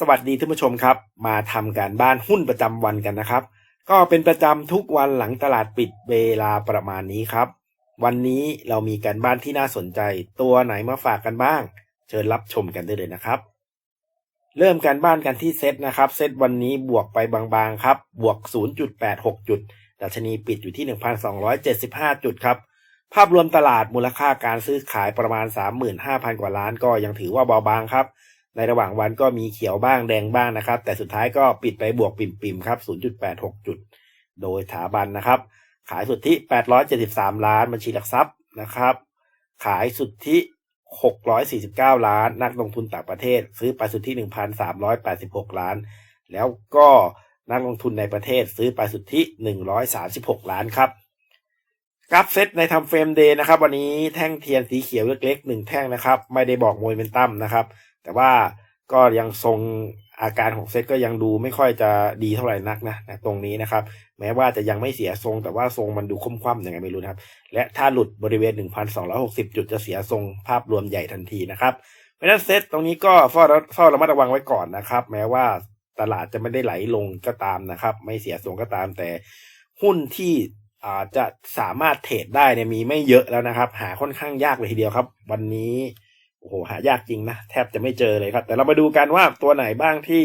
สวัสดีท่านผู้ชมครับ มาทำการบ้านหุ้นประจำวันกันนะครับ ก็เป็นประจำทุกวันหลังตลาดปิดเวลาประมาณนี้ครับ วันนี้เรามีการบ้านที่น่าสนใจ ตัวไหนมาฝากกันบ้าง เชิญรับชมกันได้เลยนะครับ เริ่มการบ้านกันที่เซตนะครับ เซตวันนี้บวกไปบางๆครับ บวก 0.86 จุดดัชนีปิดอยู่ที่ 1,275 จุดครับ ภาพรวมตลาดมูลค่าการซื้อขายประมาณ 35,000 กว่าล้านก็ยังถือว่าเบาบางครับ ในระหว่างวันก็มีเขียวบ้างแดงบ้างนะครับ แต่สุดท้ายก็ปิดไปบวกปิ่มๆครับ 0.86 จุด โดยสถาบันนะครับ ขายสุทธิ 873 ล้านบัญชีหลักทรัพย์นะครับ ขายสุทธิ 649 ล้าน นักลงทุนต่างประเทศ ซื้อไปสุทธิ 1,386 ล้าน แล้วก็นักลงทุนในประเทศซื้อไปสุทธิ 136 ล้านครับ กราฟเซตในทำเฟรมเดย์นะครับ วันนี้แท่งเทียนสีเขียวเล็กๆหนึ่งแท่งนะครับ ไม่ได้บอกโมเมนตัมนะครับ แต่ว่าก็ยังทรงอาการของเซตก็ยังดูไม่ค่อยจะดีเท่าไหร่นักนะตรงนี้นะครับ แม้ว่าจะยังไม่เสียทรง แต่ว่าทรงมันดูคว่ำๆยังไงไม่รู้นะครับ และถ้าหลุดบริเวณ 1,260 จุดจะเสียทรงภาพรวมใหญ่ทันทีนะครับเพราะฉะนั้นเซตตรงนี้ก็เฝ้าเฝ้าระมัดระวังไว้ก่อนนะครับ แม้ว่าตลาดจะไม่ได้ไหลลงก็ตามนะครับ ไม่เสียทรงก็ตามแต่หุ้นที่ จจะสามารถเทรดได้เนี่ยมีไม่เยอะแล้วนะครับ หาค่อนข้างยากเลยทีเดียวครับ วันนี้โอ้โหหายากจริงนะแทบจะไม่เจอเลยครับ แต่เรามาดูกันว่าตัวไหนบ้างที่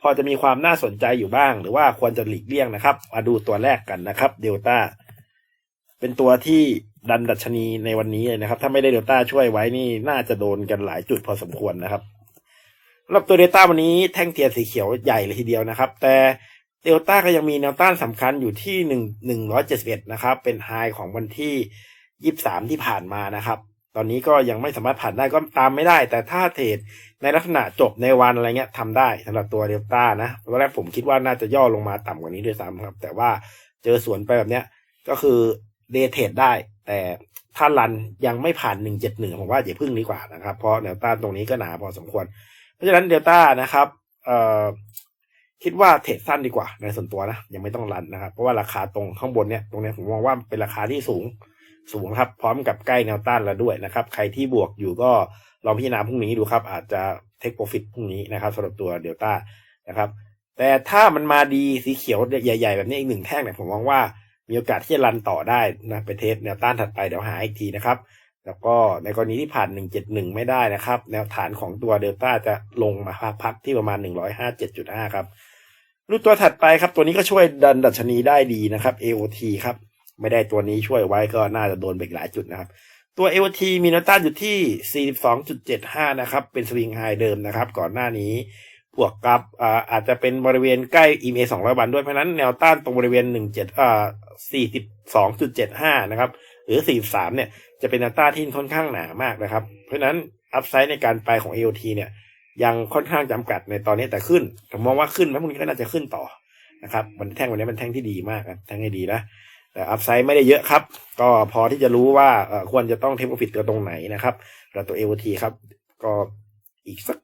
พอจะมีความน่าสนใจอยู่บ้าง หรือว่าควรจะหลีกเลี่ยงนะครับ มาดูตัวแรกกันนะครับเดลต้าเป็นตัวที่ดันดัชนีในวันนี้เลยนะครับ ถ้าไม่ได้เดลต้าช่วยไว้นี่น่าจะโดนกันหลายจุดพอสมควรนะครับสำหรับตัวเดลต้าวันนี้แท่งเทียนสีเขียวใหญ่เลยทีเดียวนะครับ แต่ เดลต้าก็ยังมีแนวต้านสำคัญอยู่ที่หนึ่งหนึ่งร้อยเจ็สิบเอ็ดนะครับ เป็นไฮของวันที่ยี่สามที่ผ่านมานะครับ ตอนนี้ก็ยังไม่สามารถผ่านได้ก็ตามไม่ได้ แต่ถ้าเทรดในลักษณะจบในวันอะไรเงี้ยทำได้สำหรับตัวเดลต้านะตอนแรกผมคิดว่าน่าจะย่อลงมาต่ำกว่านี้ด้วยซ้ำครับ แต่ว่าเจอสวนไปแบบเนี้ยก็คือเดทเทรดได้ แต่ถ้ารันยังไม่ผ่านหนึ่งเจ็ดหนึ่งผมว่าอย่าพึ่งดีกว่านะครับ เพราะแนวต้านตรงนี้ก็หนาพอสมควร เพราะฉะนั้นเดลต้านะครับเอ่อ คิดว่าเทรดสั้นดีกว่าในส่วนตัวนะยังไม่ต้องรันนะครับ เพราะว่าราคาตรงข้างบนเนี่ยตรงเนี้ยผมมองว่าเป็นราคาที่สูงสูงครับพร้อมกับใกล้แนวต้านแล้วด้วยนะครับ ใครที่บวกอยู่ก็ลองพิจารณาพรุ่งนี้ดูครับ อาจจะเทคโปรฟิตพรุ่งนี้นะครับสำหรับตัวเดลต้านะครับ แต่ถ้ามันมาดีสีเขียวใหญ่ๆ แบบนี้อีกหนึ่งแท่งเนี่ยผมมองว่ามีโอกาสที่จะรันต่อได้นะไปเทสแนวต้านถัดไปเดี๋ยวหาอีกทีนะครับ แล้วก็ในกรณีที่ผ่าน 171 ไม่ได้นะครับ แนวฐานของตัวเดลต้าจะลงมาพักที่ประมาณ 157.5 ครับรูปตัวถัดไปครับ ตัวนี้ก็ช่วยดันดัชนีได้ดีนะครับ AOT ครับ ไม่ได้ตัวนี้ช่วยไว้ก็น่าจะโดนไปอีกหลายจุดนะครับ ตัว AOT มีแนวต้านอยู่ที่ 42.75 นะครับ เป็นสวิงไฮเดิมนะครับ ก่อนหน้านี้บวกกับอาอาจจะเป็นบริเวณใกล้ EMA 200 วันด้วยเพราะนั้นแนวต้านตรงบริเวณ 17อ่า42.75 นะครับ หรือ 43 เนี่ย จะเป็นแนวต้าที่ค่อนข้างหนามากนะครับ เพราะฉะนั้นอัพไซด์ในการไปของ AOT เนี่ยยังค่อนข้างจำกัดในตอนนี้แต่ขึ้นผมมองว่าขึ้นแล้พรุ่งนี้ก็น่าจะขึ้นต่อนะครับวันแท่งวันนี้เป็นแท่งที่ดีมากครับแท่งให้ดีนะแต่อัพไซด์ไม่ได้เยอะครับ ก็พอที่จะรู้ว่าควรจะต้องเทคโปรฟิตตัวตรงไหนนะครับแล้วตัว AOT ครับ ก็อีกสัก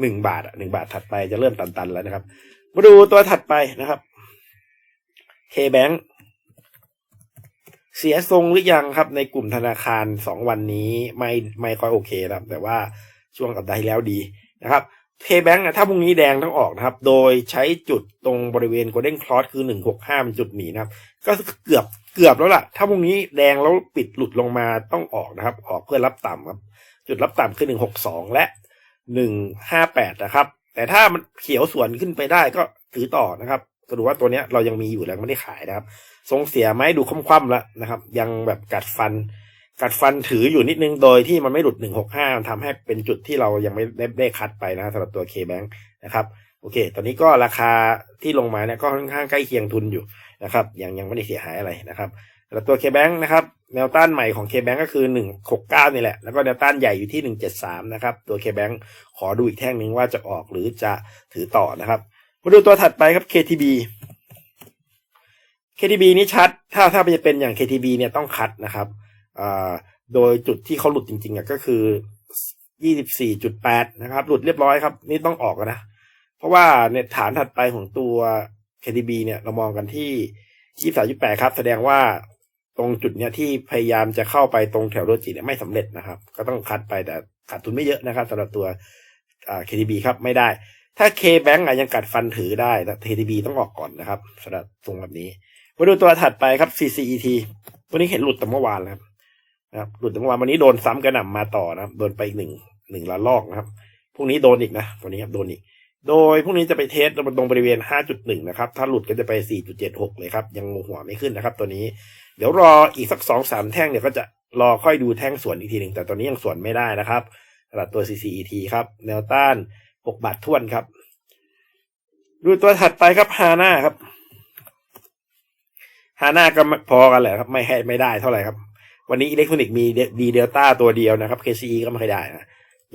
หนึ่งบาทหนึ่งบาทถัดไปจะเริ่มตันๆแล้วนะครับ มาดูตัวถัดไปนะครับ K-Bank เสียทรงหรือยังครับในกลุ่มธนาคารสองวันนี้ไม่ไม่ค่อยโอเคครับ แต่ว่าช่วงสัปดาห์ที่แล้วดีนะครับเคแบงค์ถ้าพรุ่งนี้แดงต้องออกนะครับ โดยใช้จุดตรงบริเวณโกลเด้นคลอสคือหนึ่งหกห้าเป็นจุดหนีนะครับ ก็เกือบเกือบแล้วล่ะ ถ้าพรุ่งนี้แดงแล้วปิดหลุดลงมาต้องออกนะครับ ออกเพื่อรับต่ำครับ จุดรับต่ำคือหนึ่งหกสองและหนึ่งห้าแปดนะครับ แต่ถ้ามันเขียวสวนขึ้นไปได้ก็ถือต่อนะครับ ก็ดูว่าตัวเนี้ยเรายังมีอยู่แล้วไม่ได้ขายนะครับ ทรงเสียไหมดูคว่ำๆแล้วนะครับ ยังแบบกัดฟัน กัดฟันถืออยู่นิดนึงโดยที่มันไม่หลุดหนึ่งหกห้าทำให้เป็นจุดที่เรายังไม่ได้ได้คัดไปนะสำหรับตัว K-Bank นะครับโอเค ตอนนี้ก็ราคาที่ลงมาเนี่ยก็ค่อนข้างใกล้เคียงทุนอยู่นะครับ ยังยังไม่ได้เสียหายอะไรนะครับสำหรับตัว K-Bank นะครับ แนวต้านใหม่ของ K-Bank ก็คือหนึ่งหกเก้านี่แหละ แล้วก็แนวต้านใหญ่อยู่ที่หนึ่งเจ็ดสามนะครับ ตัว K-Bank ขอดูอีกแท่งหนึ่งว่าจะออกหรือจะถือต่อนะครับ มาดูตัวถัดไปครับ KTB KTB นี่ชัด ถ้าถ้าจะเป็นอย่าง KTB เนี่ยต้องคัดนะครับโดยจุดที่เขาหลุดจริงๆก็คือ 24.8 นะครับ หลุดเรียบร้อยครับ นี่ต้องออกนะ เพราะว่าเนี่ยฐานถัดไปของตัว KTB เนี่ยเรามองกันที่ 23.8 ครับ แสดงว่าตรงจุดเนี้ยที่พยายามจะเข้าไปตรงแถวโรจิเนี่ยไม่สำเร็จนะครับ ก็ต้องคัดไปแต่ขาดทุนไม่เยอะนะครับสำหรับตัว KTB ครับไม่ได้ ถ้า K Bank อะยังกัดฟันถือได้แต่ TTB ต้องออกก่อนนะครับสำหรับตรงแบบนี้ มาดูตัวถัดไปครับ CCET ตัวนี้เห็นหลุดแต่เมื่อวานแล้วนะครับหลุดแต่เมื่อวานวันนี้โดนซ้ำกระหน่ำมาต่อนะครับโดนไปอีกหนึ่งหนึ่งละลอกนะครับพรุ่งนี้โดนอีกนะตัวนี้ครับโดนอีก โดยพรุ่งนี้จะไปเทสตรงบริเวณ 5.1 นะครับ ถ้าหลุดก็จะไป 4.76 เลยครับ ยังหัวไม่ขึ้นนะครับ ตัวนี้ เดี๋ยวรออีกสักสองสามแท่งเนี่ยก็จะรอค่อยดูแท่งสวนอีกทีหนึ่งแต่ตอนนี้ยังสวนไม่ได้นะครับสำหรับตัว CCET ครับแนวต้าน 6บาทท้วนครับ ดูตัวถัดไปครับฮาน่าครับฮาน่าก็พอกันแหละครับ ไม่ให้ไม่ได้เท่าไหร่ครับ วันนี้อิเล็กทรอนิกส์มีดีเดลต้าตัวเดียวนะครับ KCE ก็ไม่ค่อยได้นะ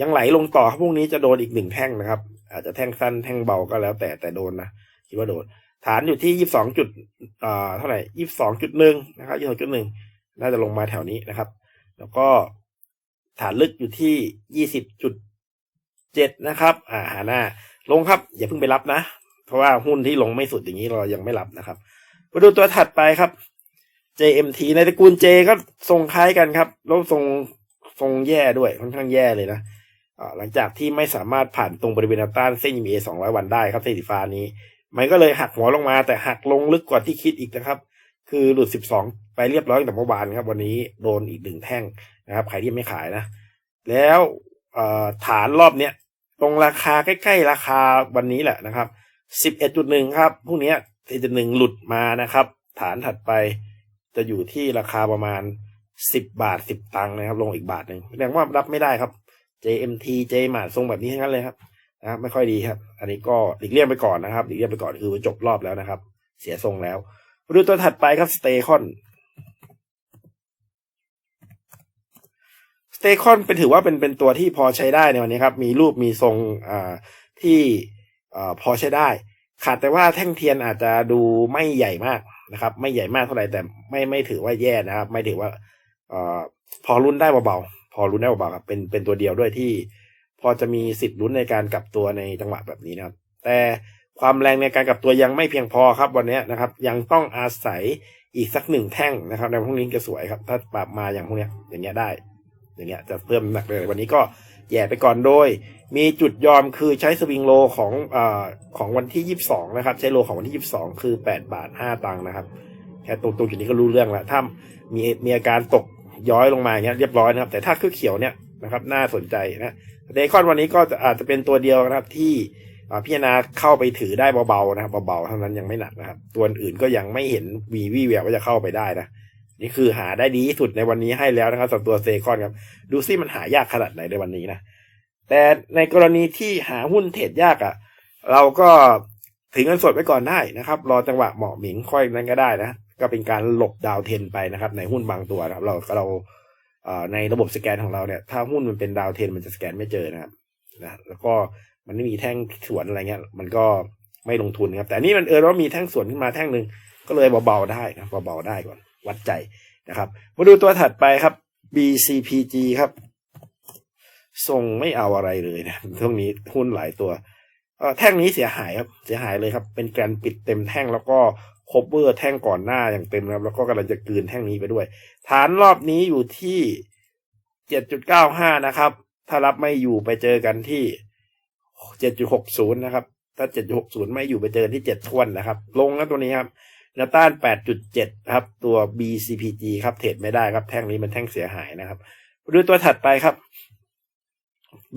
ยังไหลลงต่อครับพรุ่งนี้จะโดนอีกหนึ่งแท่งนะครับ อาจจะแท่งสั้นแท่งเบาก็แล้ว แต่แต่โดนนะคิดว่าโดน ฐานอยู่ที่ยี่สิบสองจุดอ่าเท่าไหร่ยี่สิบสองจุดหนึ่งนะครับยี่สิบจุดหนึ่งน่าจะลงมาแถวนี้นะครับ แล้วก็ฐานลึกอยู่ที่ยี่สิบจุด เจ็ดนะครับ อ่าหาหน้า ลงครับ อย่าเพิ่งไปรับนะ เพราะว่าหุ้นที่ลงไม่สุดอย่างนี้เรายังไม่รับนะครับมาดูตัวถัดไปครับ JMT ในตระกูล J ก็ทรงคล้ายกันครับแล้วทรงทรงแย่ด้วยค่อนข้างแย่เลยนะอ่าหลังจากที่ไม่สามารถผ่านตรงบริเวณต้านเส้น EMA 200 วันได้ครับเส้นสีฟ้านี้ มันก็เลยหักหัวลงมาแต่หักลงลึกกว่าที่คิดอีกนะครับ คือหลุด 12 ไปเรียบร้อยตั้งแต่เมื่อวานครับ วันนี้โดนอีกหนึ่งแท่งนะครับใครที่ไม่ขายนะ แล้วฐานรอบเนี้ย ตรงราคาใกล้ๆ ราคาวันนี้แหละนะครับ11.1ครับพรุ่งนี้11.1หลุดมานะครับ ฐานถัดไปจะอยู่ที่ราคาประมาณ10บาท10ตังค์นะครับ ลงอีกบาทหนึ่งแสดงว่ารับไม่ได้ครับ JMT J มาทรงแบบนี้ทั้งนั้นเลยครับนะบไม่ค่อยดีครับ อันนี้ก็หลีกเลี่ยงไปก่อนนะครับหลีกเลี่ยงไปก่อนคือจบรอบแล้วนะครับ เสียทรงแล้วมาดูตัวถัดไปครับสเตคอนสเตคอนเป็นถือว่าเป็นเป็นตัวที่พอใช้ได้ในวันนี้ครับ มีรูปมีทรงอ่าที่อ่าพอใช้ได้ ขาดแต่ว่าแท่งเทียนอาจจะดูไม่ใหญ่มากนะครับ ไม่ใหญ่มากเท่าไหร่แต่ไม่ไม่ถือว่าแย่นะครับ ไม่ถือว่าอ่าพอรุ่นได้เบาๆพอรุ่นได้เบาๆครับเป็นเป็นตัวเดียวด้วยที่ พอจะมีสิทธิ์ลุ้นในการกลับตัวในจังหวะแบบนี้นะครับ แต่ความแรงในการกลับตัวยังไม่เพียงพอครับวันนี้นะครับ ยังต้องอาศัยอีกสักหนึ่งแท่งนะครับในพรุ่งนี้จะสวยครับ ถ้าปรับมาอย่างพวกนี้อย่างเงี้ยได้ อย่างเงี้ยจะเพิ่มหนักเลยวันนี้ก็แย่ไปก่อนโดย มีจุดยอมคือใช้สวิงโลของอของวันที่ยี่สิบสองนะครับ ใช้โลของวันที่ยี่สิบสองคือแปดบาทห้าตังค์นะครับแค่ตรงตรงจุดนี้ก็รู้เรื่องแล้วถ้ามีมีอาการตกย้อยลงมาเงี้ยเรียบร้อยนะครับ แต่ถ้าคือเขียวเนี่ยนะครับน่าสนใจนะเดคอนวันนี้ก็อาจจะเป็นตัวเดียวนะครับที่พิจารณาเข้าไปถือได้เบาๆนะครับเบาๆเท่านั้นยังไม่หนักนะครับ ตัวอื่นก็ยังไม่เห็นวีวีแววว่าจะเข้าไปได้นะ นี่คือหาได้ดีที่สุดในวันนี้ให้แล้วนะครับสำหรับตัวเซคอนครับ ดูซิมันหายากขนาดไหนในวันนี้นะ แต่ในกรณีที่หาหุ้นเทรดยากอะ่ะ เราก็ถือเงินสดไว้ก่อนได้นะครับ รอจังหวะเหมาะหมิงค่อยนั้นก็ได้นะ ก็เป็นการหลบดาวเทนไปนะครับ ในหุ้นบางตัวนะครับ เราเราในระบบสแกนของเราเนี่ย ถ้าหุ้นมันเป็นดาวเทนมันจะสแกนไม่เจอนะครับนะแล้วก็มันไม่มีแท่งสวนอะไรเงี้ย มันก็ไม่ลงทุนครับ แต่นี่มันเออว่ามีแท่งสวนขึ้นมาแท่งหนึ่งก็เลยเบาๆได้นะเบาๆได้ก่อน วัดใจนะครับ มาดูตัวถัดไปครับ BCPG ครับส่งไม่เอาอะไรเลยนะช่วงนี้หุ้นหลายตัวแท่งนี้เสียหายครับ เสียหายเลยครับ เป็นการปิดเต็มแท่งแล้วก็คบเวอร์แท่งก่อนหน้าอย่างเต็มครับ แล้วก็กำลังจะกืนแท่งนี้ไปด้วย ฐานรอบนี้อยู่ที่เจ็ดจุดเก้าห้านะครับ ถ้ารับไม่อยู่ไปเจอกันที่เจ็ดจุดหกศูนย์นะครับ ถ้าเจ็ดจุดหกศูนย์ไม่อยู่ไปเจอที่เจ็ดทวนนะครับ ลงแล้วตัวนี้ครับ แนวต้านแปดจุดเจ็ดครับ ตัว BCPG ครับเทรดไม่ได้ครับแท่งนี้มันแท่งเสียหายนะครับดูตัวถัดไปครับ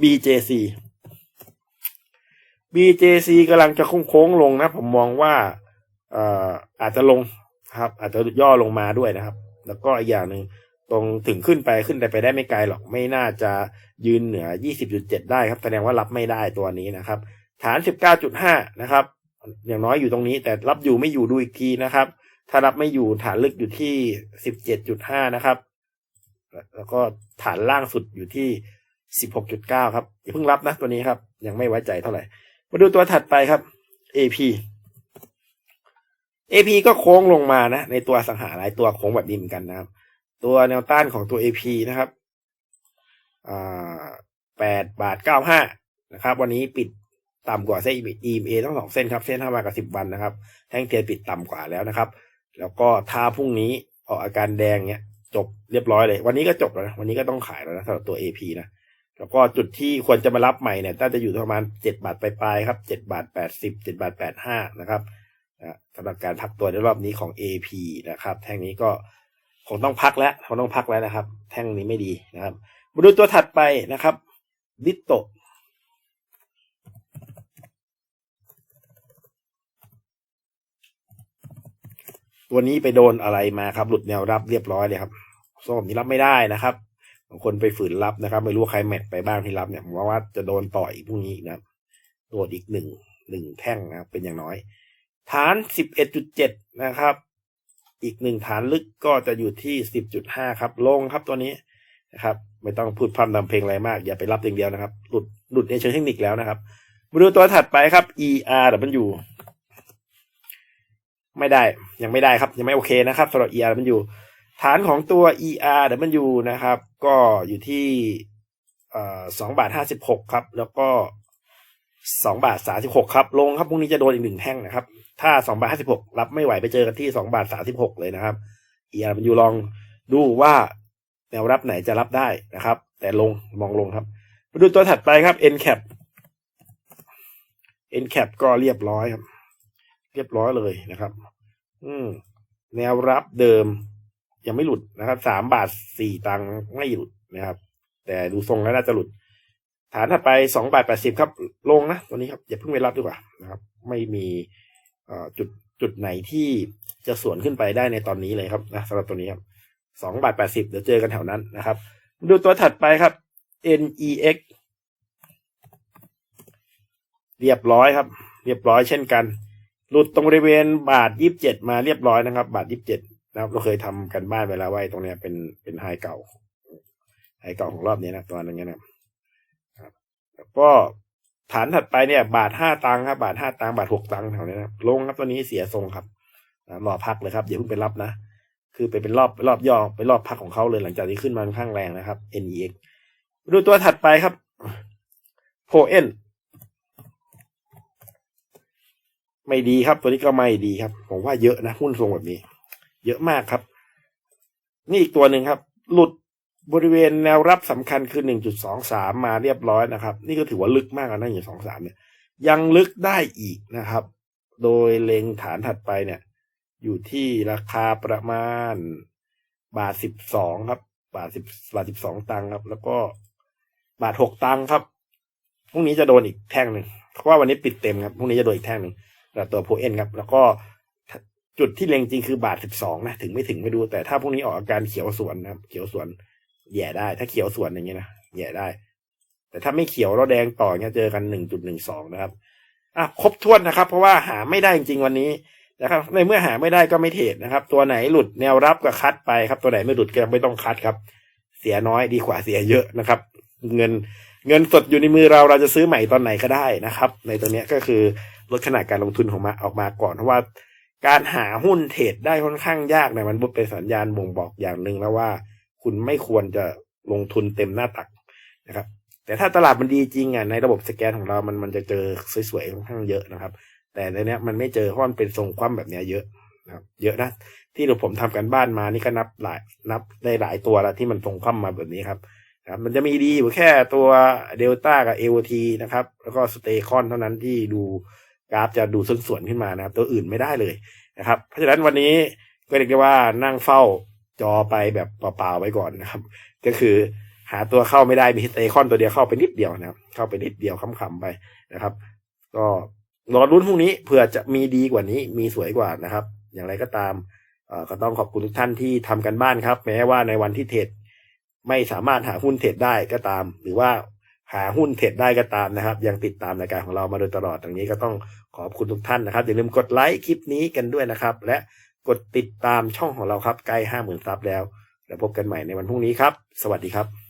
BJC BJC กำลังจะโค้งๆลงนะ ผมมองว่าอ่ออาจจะลงครับ อาจจะย่อลงมาด้วยนะครับ แล้วก็อีกอย่างหนึ่งตรงถึงขึ้นไปขึ้นไปไปได้ไม่ไกลหรอก ไม่น่าจะยืนเหนือ 20.7 ได้ครับ แสดงว่ารับไม่ได้ตัวนี้นะครับ ฐาน 19.5 นะครับ อย่างน้อยอยู่ตรงนี้ แต่รับอยู่ไม่อยู่ดูอีกทีนะครับ ถ้ารับไม่อยู่ฐานลึกอยู่ที่17.5นะครับ แล้วก็ฐานล่างสุดอยู่ที่สิบหกจุดเก้าครับอย่าเพิ่งรับนะตัวนี้ครับ ยังไม่ไว้ใจเท่าไหร่ มาดูตัวถัดไปครับ AP AP ก็โค้งลงมานะ ในตัวสังหาหลายตัวโค้งแบบนี้เหมือนกันนะครับ ตัวแนวต้านของตัว AP นะครับแปดบาทเก้าห้านะครับ วันนี้ปิด ต่ำกว่าเส้น EMA ทั้งสองเส้นครับ เส้นห้าบาทกับสิบวันนะครับ แท่งเทียนปิดต่ำกว่าแล้วนะครับ แล้วก็ถ้าพรุ่งนี้ออกอาการแดงเนี้ยจบเรียบร้อยเลย วันนี้ก็จบแล้วนะวันนี้ก็ต้องขายแล้วนะสำหรับตัว AP นะแล้วก็จุดที่ควรจะมารับใหม่เนี่ยน่าจะอยู่ประมาณเจ็ดบาทปลายๆครับเจ็ดบาทแปดสิบเจ็ดบาทแปดห้านะครับอะสำหรับการพักตัวในรอบนี้ของ AP นะครับ แท่งนี้ก็คงต้องพักแล้วคงต้องพักแล้วนะครับ แท่งนี้ไม่ดีนะครับ มาดูตัวถัดไปนะครับดิโต ตั วนี้ไปโดนอะไรมาครับ หลุดแนวรับเรียบร้อยเลยครับส้มนี้รับไม่ได้นะครับบางคนไปฝืนรับนะครับ ไม่รู้ใครแมทไปบ้างที่รับเนี่ยผมว่าว่าจะโดนต่อยพรุ่งนี้อีกนะครับโดนอีกหนึ่งหนึ่งแท่งนะครับเป็นอย่างน้อย ฐานสิบเอ็ดจุดเจ็ดนะครับ อีกหนึ่งฐานลึกก็จะอยู่ที่สิบจุดห้าครับ ลงครับตัวนี้นะครับ ไม่ต้องพูดพร่ำทำเพลงอะไรมาก อย่าไปรับอย่างเดียวนะครับ หลุดหลุดในเชิงเทคนิคแล้วนะครับมาดูตัวถัดไปครับ ER W ไม่ได้ยังไม่ได้ครับ ยังไม่โอเคนะครับสำหรับ ER W ฐานของตัว ER W นอยู่นะครับ ก็อยู่ที่สองบาทห้าสิบหกครับ แล้วก็สองบาทสาสิบหกครับ ลงครับพรุ่งนี้จะโดนอีกหนึ่งแท่งนะครับ ถ้าสองบาทห้าสิบหกรับไม่ไหวไปเจอกันที่สองบาทสาสิบหกเลยนะครับ ER W ลองดูว่าแนวรับไหนจะรับได้นะครับ แต่ลงมองลงครับมาดูตัวถัดไปครับ NCAP NCAP ก็เรียบร้อยครับ รียบร้อยเลยนะครับ อืม แนวรับเดิม ยังไม่หลุดนะครับสามบาทสี่ตังค์ไม่หลุดนะครับ แต่ดูทรงแล้วน่าจะหลุด ฐานถัดไปสองบาทแปดสิบครับ ลงนะตัวนี้ครับอย่าเพิ่งไปรับดีกว่านะครับ ไม่มีจุดจุดไหนที่จะสวนขึ้นไปได้ในตอนนี้เลยครับนะสำหรับตัวนี้ครับสองบาทแปดสิบเดี๋ยวเจอกันแถวนั้นนะครับ ดูตัวถัดไปครับ NEX เรียบร้อยครับ เรียบร้อยเช่นกัน หลุดตรงบริเวณบาทยี่สิบเจ็ดมาเรียบร้อยนะครับ บาทยี่สิบเจ็ดนะครับ เราเคยทำกันบ้านไปแล้วไว้ตรงเนี้ยเป็นเป็นไฮเก่าไฮเก่าของรอบนี้นะตัวนั้นนะครับแล้วก็ฐานถัดไปเนี่ย บาทห้าตังค์ครับ บาทห้าตังค์บาทหกตังค์แถวนี้นะลงครับตัวนี้เสียทรงครับนะรอพักเลยครับอย่าเพิ่งไปรับนะคือไปเป็นรอบรอบย่อไปรอบพักของเขาเลยหลังจากที่ขึ้นมาค่อนข้างแรงนะครับ NEX ดูตัวถัดไปครับโพเอ็น ไม่ดีครับ ตัวนี้ก็ไม่ดีครับ ผมว่าเยอะนะหุ้นทรงแบบนี้ เยอะมากครับ นี่อีกตัวหนึ่งครับ หลุดบริเวณแนวรับสำคัญคือหนึ่งจุดสองสามมาเรียบร้อยนะครับ นี่ก็ถือว่าลึกมากนะหนึ่งสองสามเนี่ย ยังลึกได้อีกนะครับ โดยเล็งฐานถัดไปเนี่ย อยู่ที่ราคาประมาณบาทสิบสองครับ บาทสิบบาทสิบสองตังค์ครับ แล้วก็บาทหกตังค์ครับพรุ่งนี้จะโดนอีกแท่งหนึ่งเพราะว่าวันนี้ปิดเต็มครับพรุ่งนี้จะโดนอีกแท่งหนึ่ง แต่ตัวโพเอนครับ แล้วก็จุดที่เล็งจริงคือบาทสิบสองนะ ถึงไม่ถึงไม่ดู แต่ถ้าพวกนี้ออกอาการเขียวสวนนะครับ เขียวสวนแย่ได้ ถ้าเขียวสวนอย่างเงี้ยนะแย่ได้ แต่ถ้าไม่เขียวแล้วแดงต่อเงี้ยเจอกันหนึ่งจุดหนึ่งสองนะครับอะครบถ้วนนะครับ เพราะว่าหาไม่ได้จริงๆวันนี้นะครับ ในเมื่อหาไม่ได้ก็ไม่เทรดนะครับ ตัวไหนหลุดแนวรับก็คัดไปครับ ตัวไหนไม่หลุดก็ไม่ต้องคัดครับ เสียน้อยดีกว่าเสียเยอะนะครับ เงินเงินสดอยู่ในมือเราเราจะซื้อใหม่ตอนไหนก็ได้นะครับ ในตัวเนี้ยก็คือ ลดขนาดการลงทุนของมาออกมาก่อนเพราะว่าการหาหุ้นเทรดได้ค่อนข้างยากนี่ยมันเป็นสัญญาณบ่งบอกอย่างหนึ่งแล้วว่า คุณไม่ควรจะลงทุนเต็มหน้าตักนะครับ แต่ถ้าตลาดมันดีจริงอะในระบบสแกนของเรามันมันจะเจอสวยๆค่อนข้างเยอะนะครับ แต่ในเนี้ยมันไม่เจอเพราะมันเป็นทรงคว่ำแบบเนี้ยเยอะนะครับ เยอะนะที่เราผมทำกันบ้านมานี่ก็นับหลายนับได้หลายตัวแล้วที่มันทรงคว่ำมาแบบนี้ครับครับมันจะมีดีอยู่แค่ตัวเดลต้ากับเอวทีนะครับ แล้วก็สเตคอนเท่านั้นที่ดู กราฟจะดูส่วนๆขึ้นมานะครับ ตัวอื่นไม่ได้เลยนะครับ เพราะฉะนั้นวันนี้ก็เรียกได้ว่านั่งเฝ้าจอไปแบบเปล่าๆไว้ก่อนนะครับ ก็คือหาตัวเข้าไม่ได้มีสเตคอนตัวเดียวเข้าไปนิดเดียวนะครับ เข้าไปนิดเดียวคำๆไปนะครับ ก็รอรุ่นพรุ่งนี้เผื่อจะมีดีกว่านี้มีสวยกว่านะครับ อย่างไรก็ตามก็ต้องขอบคุณทุกท่านที่ทำกันบ้านครับ แม้ว่าในวันที่เทรดไม่สามารถหาหุ้นเทรดได้ก็ตาม หรือว่า หาหุ้นเทรดได้ก็ตามนะครับ ยังติดตามรายการของเรามาโดยตลอดตรงนี้ก็ต้องขอบคุณทุกท่านนะครับ อย่าลืมกดไลค์คลิปนี้กันด้วยนะครับ และกดติดตามช่องของเราครับใกล้ห้าหมื่นซับแล้ว แล้วพบกันใหม่ในวันพรุ่งนี้ครับ สวัสดีครับ